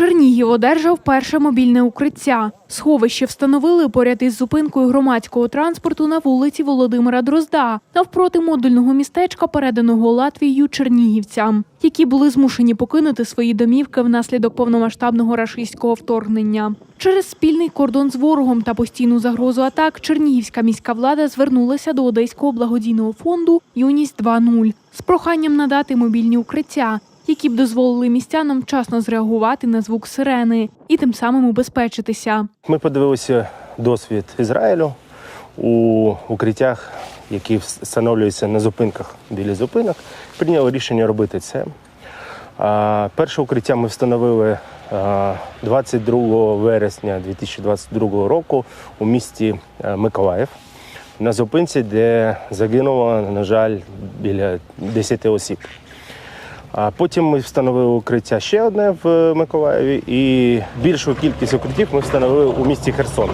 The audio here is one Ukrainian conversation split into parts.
Чернігів одержав перше мобільне укриття. Сховище встановили поряд із зупинкою громадського транспорту на вулиці Володимира Дрозда, навпроти модульного містечка, переданого Латвією чернігівцям, які були змушені покинути свої домівки внаслідок повномасштабного рашистського вторгнення. Через спільний кордон з ворогом та постійну загрозу атак Чернігівська міська влада звернулася до Одеського благодійного фонду Юність 2.0 з проханням надати мобільні укриття, які б дозволили містянам вчасно зреагувати на звук сирени і тим самим убезпечитися. Ми подивилися досвід Ізраїлю у укриттях, які встановлюються на зупинках біля зупинок. Прийняли рішення робити це. Перше укриття ми встановили а, 22 вересня 2022 року у місті Миколаїв на зупинці, де загинуло, на жаль, біля 10 осіб. А потім ми встановили укриття ще одне в Миколаєві, і більшу кількість укриттів ми встановили у місті Херсон,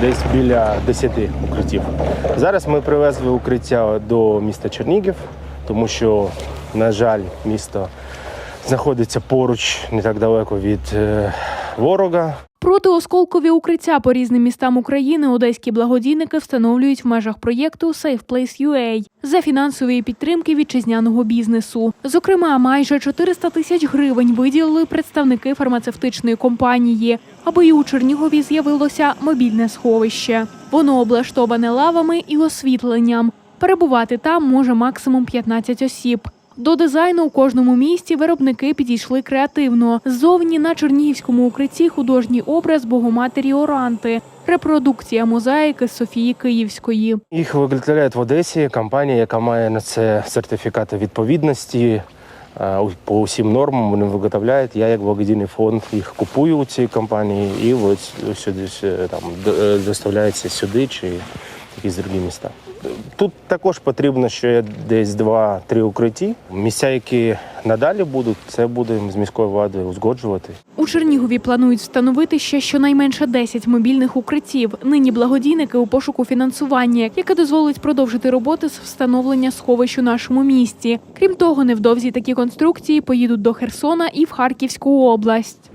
десь біля 10 укриттів. Зараз ми привезли укриття до міста Чернігів, тому що, на жаль, місто знаходиться поруч не так далеко від е, ворога. Протиосколкові укриття по різним містам України одеські благодійники встановлюють в межах проєкту Safe Place за фінансової підтримки вітчизняного бізнесу. Зокрема, майже 400 тисяч гривень виділили представники фармацевтичної компанії, аби і у Чернігові з'явилося мобільне сховище. Воно облаштоване лавами і освітленням. Перебувати там може максимум 15 осіб. До дизайну у кожному місті виробники підійшли креативно. Ззовні на чернігівському укритті художній образ Богоматері Оранти, репродукція мозаїки Софії Київської. Їх виготовляють в Одесі компанія, яка має на це сертифікати відповідності. е, По усім нормам вони виготовляють. Я як благодійний фонд їх купую у цій компанії і ось сюди там е, доставляється сюди чи якісь другі міста. Тут також потрібно ще десь два-три укритті. Місця, які надалі будуть, це будемо з міською владою узгоджувати. У Чернігові планують встановити ще щонайменше 10 мобільних укриттів. Нині благодійники у пошуку фінансування, яке дозволить продовжити роботи з встановлення сховищ у нашому місті. Крім того, невдовзі такі конструкції поїдуть до Херсона і в Харківську область.